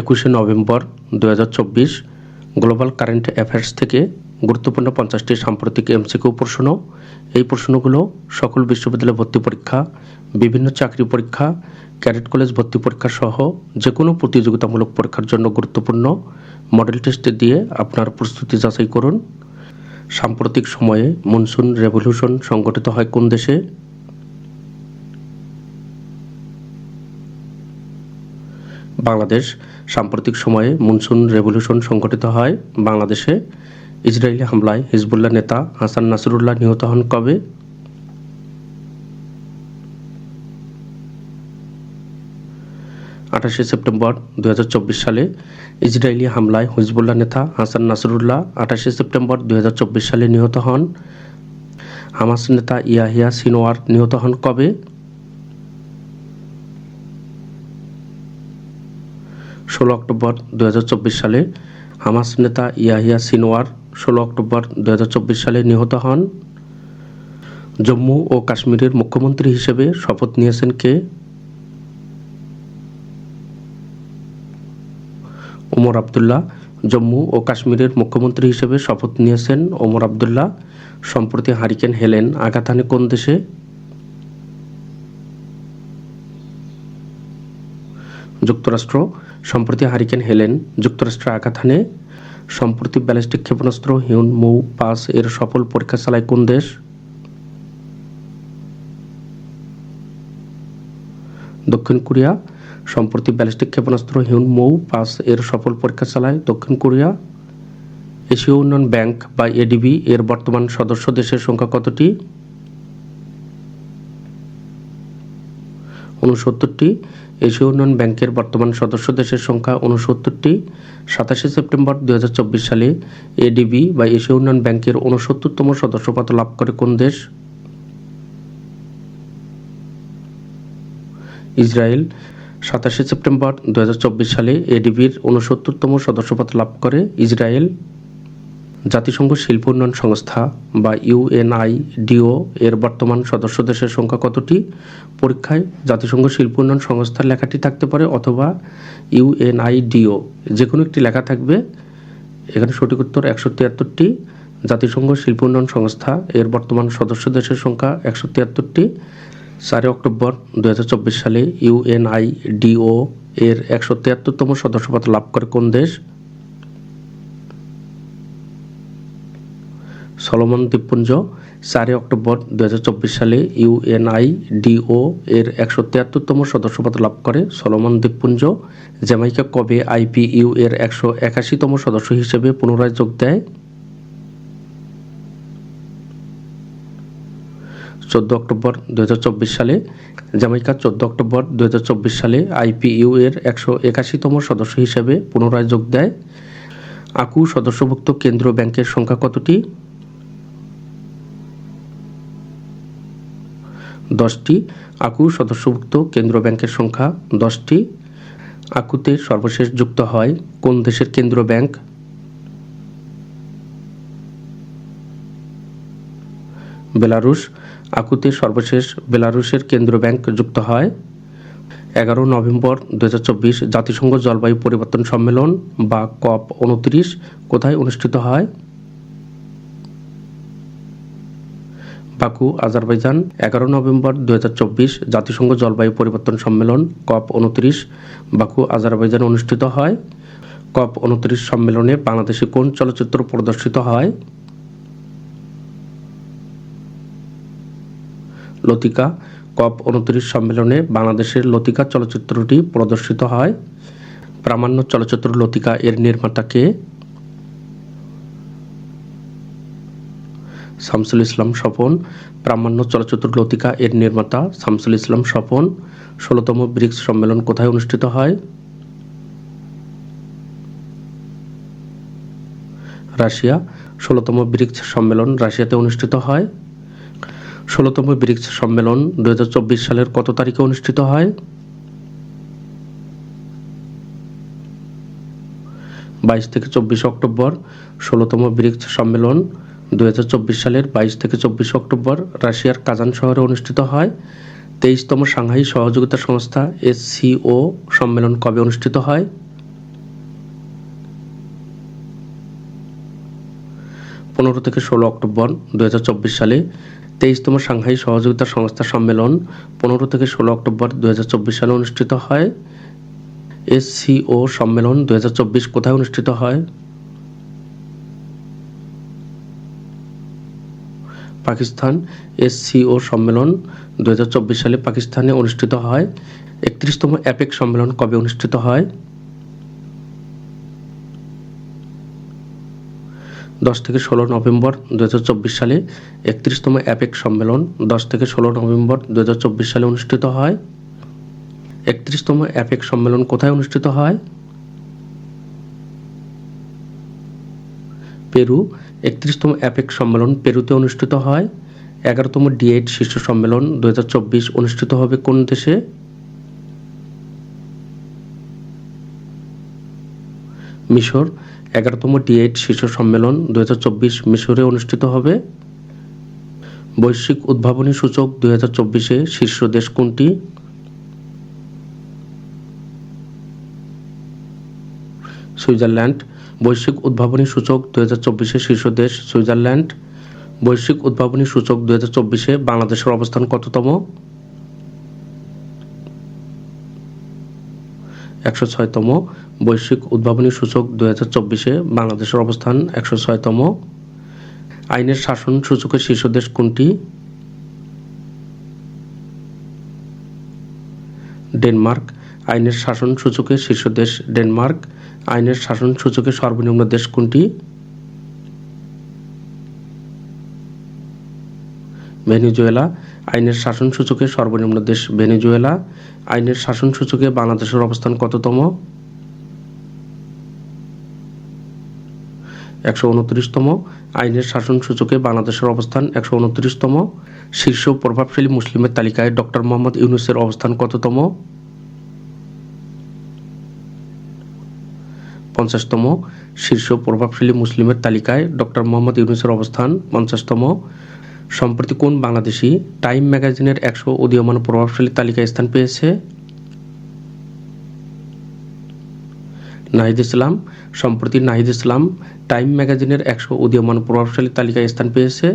একুশে নভেম্বর দু হাজার চব্বিশ গ্লোবাল কারেন্ট অ্যাফেয়ার্স থেকে গুরুত্বপূর্ণ পঞ্চাশটি সাম্প্রতিক এমসিকিউ প্রশ্ন। এই প্রশ্নগুলো সকল বিশ্ববিদ্যালয় ভর্তি পরীক্ষা, বিভিন্ন চাকরি পরীক্ষা, ক্যাডেট কলেজ ভর্তি পরীক্ষা সহ যে কোনো প্রতিযোগিতামূলক পরীক্ষার জন্য গুরুত্বপূর্ণ মডেল টেস্টে দিয়ে আপনার প্রস্তুতি যাচাই করুন। সাম্প্রতিক সময়ে মনসুন রেভলিউশন সংগঠিত হয় কোন দেশে? বাংলাদেশ সাম্প্রতিক সময়ে মনসুন রেভলিউশন সংঘটিত হয়। বাংলাদেশে ইসরায়েলি হামলায় হিজবুল্লাহ নেতা হাসান নাসরুল্লাহ নিহত হন কবে? আঠাশে সেপ্টেম্বর দুই হাজার চব্বিশ সালে ইসরায়েলি হামলায় হিজবুল্লাহ নেতা হাসান নাসরুল্লাহ আঠাশে সেপ্টেম্বর দুই হাজার চব্বিশ সালে নিহত হন। হামাস নেতা ইয়াহিয়া সিনোয়ার নিহত হন কবে? ষোলো অক্টোবর দু হাজার চব্বিশ সালে হামাস নেতা ইয়াহিয়া সিনোয়ার ষোলো অক্টোবর দুহাজার চব্বিশ সালে নিহত হন। জম্মু ও কাশ্মীরের মুখ্যমন্ত্রী হিসেবে শপথ নিয়েছেন কে? ওমর আবদুল্লাহ। জম্মু ও কাশ্মীরের মুখ্যমন্ত্রী হিসেবে শপথ নিয়েছেন ওমর আবদুল্লাহ। সম্প্রতি হারিকেন হেলেন হানে কোন দেশে? যুক্তরাষ্ট্র। সম্প্রতি হারিকেন হেলেন, যুক্তরাষ্ট্রে আঘাত হানে। সম্প্রতি ব্যালিস্টিক ক্ষেপণাস্ত্র হিউন মৌ পাস এর সফল পরীক্ষা চালায় কোন দেশ? দক্ষিণ কোরিয়া। সম্প্রতি ব্যালিস্টিক ক্ষেপণাস্ত্র হিউন মৌ পাস এর সফল পরীক্ষা চালায় দক্ষিণ কোরিয়া। এশীয় উন্নয়ন ব্যাংক বা এডিবি এর বর্তমান সদস্য দেশের সংখ্যা কতটি? উনসত্তরটি। এশীয় উন্নয়ন ব্যাংকের বর্তমান সদস্য দেশের সংখ্যা উনসত্তরটি সাতাশে সেপ্টেম্বর দুহাজার চব্বিশ সালে এডিবি বা এশীয় উন্নয়ন ব্যাংকের উনসত্তরতম সদস্যপদ লাভ করে কোন দেশ? ইসরায়েল। সাতাশে সেপ্টেম্বর দুই হাজার চব্বিশ সালে এডিবির উনসত্তরতম সদস্যপদ লাভ করে ইসরায়েল। জাতিসংঘ শিল্প উন্নয়ন সংস্থা বা ইউএনআইডিও এর বর্তমান সদস্য দেশের সংখ্যা কতটি? পরীক্ষায় জাতিসংঘ শিল্প উন্নয়ন সংস্থার লেখাটি থাকতে পারে অথবা ইউএনআইডিও যে কোনো একটি লেখা থাকবে। এখানে সঠিক উত্তর একশো তিয়াত্তরটি। জাতিসংঘ শিল্প উন্নয়ন সংস্থা এর বর্তমান সদস্য দেশের সংখ্যা একশো তিয়াত্তরটি। চারই অক্টোবর দু হাজার চব্বিশ সালে ইউএনআইডিও এর একশো তিয়াত্তরতম সদস্যপদ লাভ করে কোন দেশ? সলোমন দ্বীপপুঞ্জ, চারই অক্টোবর দু হাজার চব্বিশ সালে ইউএনআইডিও এর একশো তিয়াত্তরতম সদস্যপদ লাভ করে। সলোমন দ্বীপপুঞ্জ, জ্যামাইকা কবে আইপিইউ এর একশো একাশিতম সদস্য হিসেবে পুনরায় যোগ দেয়। চোদ্দ অক্টোবর দু হাজার চব্বিশ সালে, জ্যামাইকা চোদ্দ অক্টোবর দু হাজার চব্বিশ সালে আইপিইউ এর একশো একাশিতম সদস্য হিসেবে পুনরায় যোগ দেয়। আকু সদস্যভুক্ত কেন্দ্রীয় ব্যাংকের সংখ্যা কতটি? দশটি, আকু সদস্যভুক্ত কেন্দ্রীয় ব্যাংকের সংখ্যা দশটি। আকুতে সর্বশেষ যুক্ত হয় কোন দেশের কেন্দ্রীয় ব্যাংক? বেলারুশ। আকুতে সর্বশেষ বেলারুশের কেন্দ্রীয় ব্যাংক যুক্ত হয় এগারো নভেম্বর দু হাজার চব্বিশ জাতিসংঘ জলবায়ু পরিবর্তন সম্মেলন বা কপ উনত্রিশ কোথায় অনুষ্ঠিত হয়? বাকু আজারবাইজান, এগারো নভেম্বর দু হাজার চব্বিশ জাতিসংঘ জলবায়ু পরিবর্তন সম্মেলন, কপ উনত্রিশ, বাকু, আজারবাইজান অনুষ্ঠিত হয়। কপ উনত্রিশ সম্মেলনে বাংলাদেশে কোন চলচ্চিত্র প্রদর্শিত হয়? লতিকা, কপ উনত্রিশ সম্মেলনে বাংলাদেশের লতিকা চলচ্চিত্রটি প্রদর্শিত হয়। প্রামাণ্য চলচ্চিত্র লতিকা এর নির্মাতা কে? শামসুল ইসলাম স্বপন, প্রামাণ্য চলচ্চিত্র লতিকা এর নির্মাতা শামসুল ইসলাম স্বপন। ষোলোতম ব্রিক্স সম্মেলন কোথায় অনুষ্ঠিত হয়? রাশিয়া। ষোলোতম ব্রিক্স সম্মেলন রাশিয়াতে অনুষ্ঠিত হয়। ষোলোতম ব্রিক্স সম্মেলন দুই হাজার চব্বিশ সালের কত তারিখে অনুষ্ঠিত হয়? বাইশ থেকে চব্বিশ অক্টোবর। ষোলোতম ব্রিক্স সম্মেলন দুই হাজার চব্বিশ সালের বাইশ থেকে চব্বিশে অক্টোবর রাশিয়ার কাজান শহরে অনুষ্ঠিত হয়। তেইশতম সাংহাই সহযোগিতা সংস্থা এসসিও সম্মেলন কবে অনুষ্ঠিত হয়? পনেরো থেকে ষোলো অক্টোবর দুই হাজার চব্বিশ সালে তেইশতম সাংহাই সহযোগিতা সংস্থা সম্মেলন পনেরো থেকে ষোলো অক্টোবর দুই হাজার চব্বিশ সালে অনুষ্ঠিত হয়। এসসিও সম্মেলন দুই হাজার চব্বিশ কোথায় অনুষ্ঠিত হয়? পাকিস্তান এসসিও সম্মেলন দু সালে পাকিস্তানে অনুষ্ঠিত হয়। একত্রিশতম অ্যাপেক সম্মেলন কবে অনুষ্ঠিত হয়? দশ থেকে ষোলো নভেম্বর দু সালে একত্রিশতম অ্যাপেক সম্মেলন দশ থেকে ষোলো নভেম্বর দু হাজার চব্বিশ সালে অনুষ্ঠিত হয়। একত্রিশতম অ্যাপেক সম্মেলন কোথায় অনুষ্ঠিত হয়? পেরু একত্রিশতম অ্যাপেক সম্মেলন পেরুতে অনুষ্ঠিত হয়। এগারোতম ডি এইট শীর্ষ সম্মেলন দু হাজার চব্বিশ অনুষ্ঠিত হবে কোন দেশে? মিশর। এগারোতম ডি এইট শীর্ষ সম্মেলন দুই হাজার চব্বিশ মিশরে অনুষ্ঠিত হবে। বৈশ্বিক উদ্ভাবনী সূচক দু হাজার চব্বিশে শীর্ষ দেশ কোনটি? সুইজারল্যান্ড। বৈশ্বিক উদ্ভাবনী সূচক দু হাজার চব্বিশে শীর্ষ দেশ সুইজারল্যান্ড। বৈশ্বিক উদ্ভাবনী সূচক দু হাজার চব্বিশে বাংলাদেশের অবস্থান কততম? একশো ছয়তম। বৈশ্বিক উদ্ভাবনী সূচক দু হাজার চব্বিশে বাংলাদেশের অবস্থান একশো ছয়তম। আইনের শাসন সূচকের শীর্ষ দেশ কোনটি? ডেনমার্ক। আইনের শাসন সূচকে শীর্ষ দেশ ডেনমার্ক। আইনের শাসন সূচকে সর্বনিম্ন দেশ কোনটি? ভেনেজুয়েলা। আইনের শাসন সূচকে সর্বনিম্ন দেশ ভেনেজুয়েলা। আইনের শাসন সূচকে বাংলাদেশের অবস্থান কততম? একশো উনত্রিশতম। আইনের শাসন সূচকে বাংলাদেশের অবস্থান একশো উনত্রিশতম। শীর্ষ প্রভাবশালী মুসলিমের তালিকায় ডক্টর মোহাম্মদ ইউনুসের অবস্থান কততম? পঞ্চাশতম শীর্ষ প্রভাবশালী মুসলিমের তালিকায় ডক্টর মোহাম্মদ ইউনুসের অবস্থান পঞ্চাশতম। সম্প্রতি কোন বাংলাদেশি টাইম ম্যাগাজিনের একশো উদীয়মান প্রভাবশালী তালিকায় স্থান পেয়েছে? নাহিদ ইসলাম। সম্প্রতি নাহিদ ইসলাম টাইম ম্যাগাজিনের একশো উদীয়মান প্রভাবশালী তালিকায় স্থান পেয়েছে।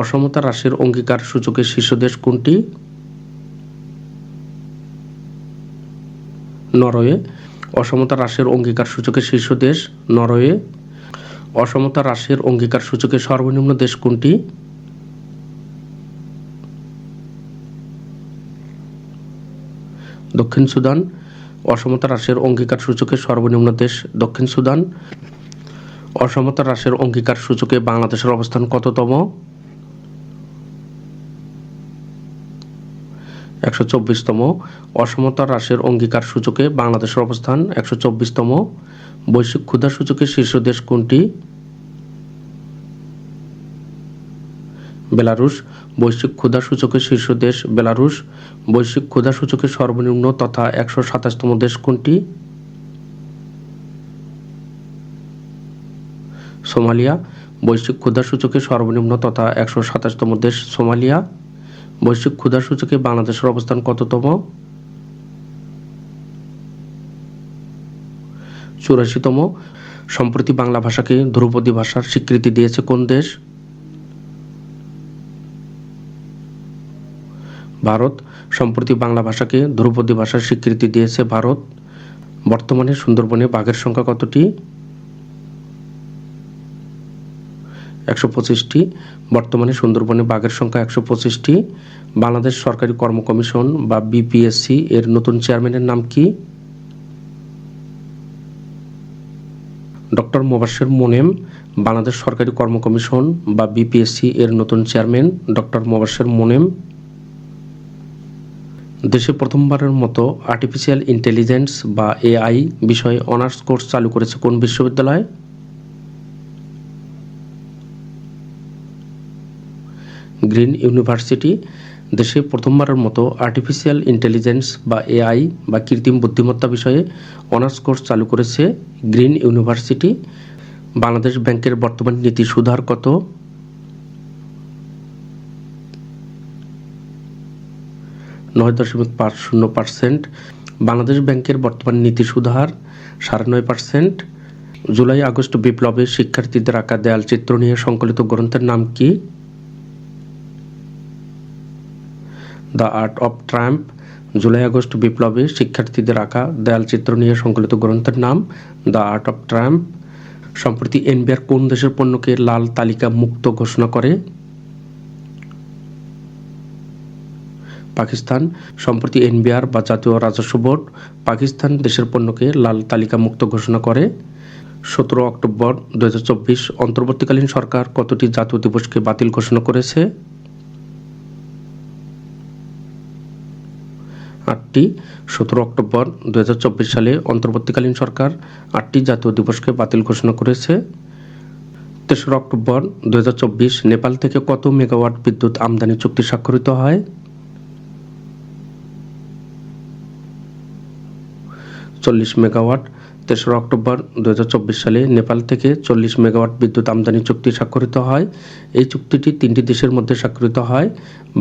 অসমতা হ্রাসের অঙ্গীকার সূচকের শীর্ষ দেশ কোনটি? নরওয়ে। অসমতা হ্রাসের অঙ্গীকার সূচকের শীর্ষ দেশ নরওয়ে। অসমতা হ্রাসের অঙ্গীকার সূচকের সর্বনিম্ন দেশ কোনটি? দক্ষিণ সুদান। অসমতা হ্রাসের অঙ্গীকার সূচকে সর্বনিম্ন দেশ দক্ষিণ সুদান। অসমতা হ্রাসের অঙ্গীকার সূচকে বাংলাদেশের অবস্থান কততম? একশো চব্বিশতম অসমতা হ্রাসের অঙ্গীকার সূচকে বাংলাদেশের অবস্থান একশো চব্বিশতম বৈশ্বিক ক্ষুধা সূচকের শীর্ষ দেশ কোনটি? বেলারুশ, বৈশ্বিক ক্ষুধা সূচকের শীর্ষ দেশ বেলারুশ, বৈশ্বিক ক্ষুধা সূচকের সর্বনিম্ন তথা একশো সাতাশতম দেশ কোনটি? সোমালিয়া, বৈশ্বিক ক্ষুধা সূচকে সর্বনিম্ন তথা একশো সাতাশতম দেশ সোমালিয়া। বৈশ্বিক ক্ষুধা সূচকে বাংলাদেশের অবস্থান কততম? চুরাশিতম। সম্প্রতি বাংলা ভাষাকে ধ্রুপদী ভাষার স্বীকৃতি দিয়েছে কোন দেশ? ভারত। সম্প্রতি বাংলা ভাষাকে ধ্রুপদী ভাষার স্বীকৃতি দিয়েছে ভারত। বর্তমানে সুন্দরবনে বাঘের সংখ্যা কতটি? একশো পঁচিশটি, বর্তমানে সুন্দরবনে বাঘের সংখ্যা একশো পঁচিশটি। বাংলাদেশ সরকারি কর্ম কমিশন বা বিপিএসসি এর নতুন চেয়ারম্যানের নাম কি? ডক্টর মোবাশ্বের মোনেম, বাংলাদেশ সরকারি কর্ম কমিশন বা বিপিএসসি এর নতুন চেয়ারম্যান, ডক্টর মোবাশ্বের মোনেম। দেশে প্রথমবারের মতো আর্টিফিশিয়াল ইন্টেলিজেন্স বা এআই বিষয়ে অনার্স কোর্স চালু করেছে কোন বিশ্ববিদ্যালয়? গ্রিন ইউনিভার্সিটি, দেশে প্রথমবারের মতো আর্টিফিশিয়াল ইন্টেলিজেন্স বা এআই বা কৃত্রিম বুদ্ধিমত্তা বিষয়ে অনার্স কোর্স চালু করেছে গ্রিন ইউনিভার্সিটি। বাংলাদেশ ব্যাংকের বর্তমান নীতি সুধার কত? নয় দশমিক পাঁচ শূন্য পার্সেন্ট। বাংলাদেশ ব্যাংকের বর্তমান নীতি সুধার সাড়ে নয় পার্সেন্ট। জুলাই আগস্ট বিপ্লবে শিক্ষার্থীদের আঁকা দেয়াল চিত্র নিয়ে সংকলিত গ্রন্থের নাম কি? The art of Trump, July August বিপ্লবে শিক্ষার্থীদের আঁকা দেয়াল চিত্র নিয়ে সংকলিত গ্রন্থের নাম দ্য আর্ট অফ ট্রাম্প। সম্প্রতি এনবিআর কোন দেশের পণ্যকে লাল তালিকা মুক্ত ঘোষণা করে? পাকিস্তান। সম্প্রতি এনবিআর বা জাতীয় রাজস্ব বোর্ড পাকিস্তান দেশের পণ্যকে লাল তালিকা মুক্ত ঘোষণা করে। সতেরো অক্টোবর দুই হাজার চব্বিশ অন্তর্বর্তীকালীন সরকার কতটি জাতীয় দিবসকে বাতিল ঘোষণা করেছে? আটটি। সতেরো অক্টোবর দু হাজার চব্বিশ সালে অন্তর্বর্তীকালীন সরকার আটটি জাতীয় দিবসকে বাতিল ঘোষণা করেছে। তেসরা অক্টোবর দু হাজার চব্বিশ নেপাল থেকে কত মেগাওয়াট বিদ্যুৎ আমদানি চুক্তি স্বাক্ষরিত হয়? চল্লিশ মেগাওয়াট। তেসরা অক্টোবর দু হাজার চব্বিশ সালে নেপাল থেকে চল্লিশ মেগাওয়াট বিদ্যুৎ আমদানি চুক্তি স্বাক্ষরিত হয়। এই চুক্তিটি তিনটি দেশের মধ্যে স্বাক্ষরিত হয়,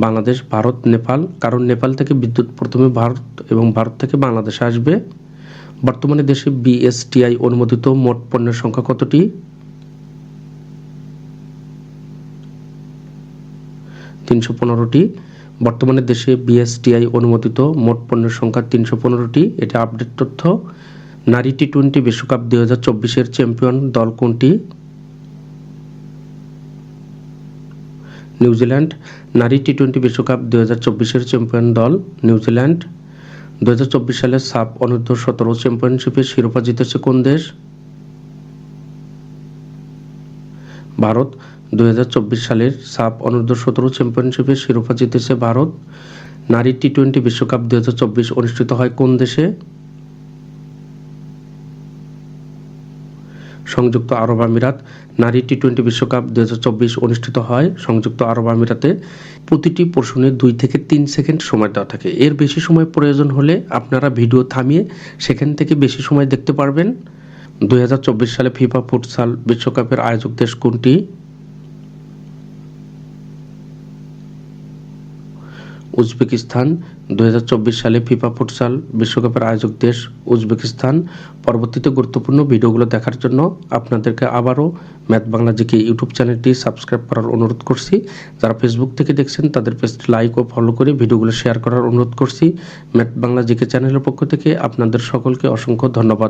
বাংলাদেশ, ভারত, নেপাল, কারণ নেপাল থেকে বিদ্যুৎ প্রথমে ভারত এবং ভারত থেকে বাংলাদেশে আসবে। বর্তমানে দেশে বিএসটিআই অনুমোদিত মোট পণ্যের সংখ্যা কতটি? তিনশো পনেরোটি। বর্তমানে দেশে বিএসটিআই অনুমোদিত মোট পণ্যের সংখ্যা তিনশো পনেরোটি। এটা আপডেট তথ্য। নারী টি টোয়েন্টি বিশ্বকাপ দুই হাজার চব্বিশের চ্যাম্পিয়ন দল কোনটি? নিউজিল্যান্ড। নারী টি টোয়েন্টি বিশ্বকাপ দুই হাজার চব্বিশের চ্যাম্পিয়ন দল নিউজিল্যান্ড। দু হাজার চব্বিশ সালে সাপ অনূর্ধ্ব সতেরো চ্যাম্পিয়নশিপে শিরোপা জিতেছে কোন দেশ? ভারত। দুই হাজার চব্বিশ সালের সাপ অনূর্ধ্ব সতেরো চ্যাম্পিয়নশিপের শিরোপা জিতেছে ভারত। নারী টি টোয়েন্টি বিশ্বকাপ দুই হাজার চব্বিশ অনুষ্ঠিত হয় কোন দেশে? সংযুক্ত আরব আমিরাত। নারী টি টোয়েন্টি বিশ্বকাপ দুই হাজার চব্বিশ অনুষ্ঠিত হয়। সংযুক্ত আরব আমিরাতে প্রতিটি প্রশ্নে দুই থেকে তিন সেকেন্ড সময় দেওয়া থাকে। এর বেশি সময় প্রয়োজন হলে আপনারা ভিডিও থামিয়ে সেখান থেকে বেশি সময় দেখতে পারবেন। দুই হাজার চব্বিশ সালে ফিফা ফুটসাল বিশ্বকাপের আয়োজক দেশ কোনটি? উজবেকিস্তান দু হাজার চব্বিশ সালে ফিফা ফুটসাল বিশ্বকাপের আয়োজক দেশ উজবেকিস্তান। পরবর্তীতে গুরুত্বপূর্ণ ভিডিওগুলো দেখার জন্য আপনাদেরকে আবারও ম্যাথ বাংলা জিকে ইউটিউব চ্যানেলটি সাবস্ক্রাইব করার অনুরোধ করছি। যারা ফেসবুক থেকে দেখছেন, তাদের পেজটি লাইক ও ফলো করে ভিডিওগুলো শেয়ার করার অনুরোধ করছি। ম্যাথ বাংলা জিকে চ্যানেলের পক্ষ থেকে আপনাদের সকলকে অসংখ্য ধন্যবাদ।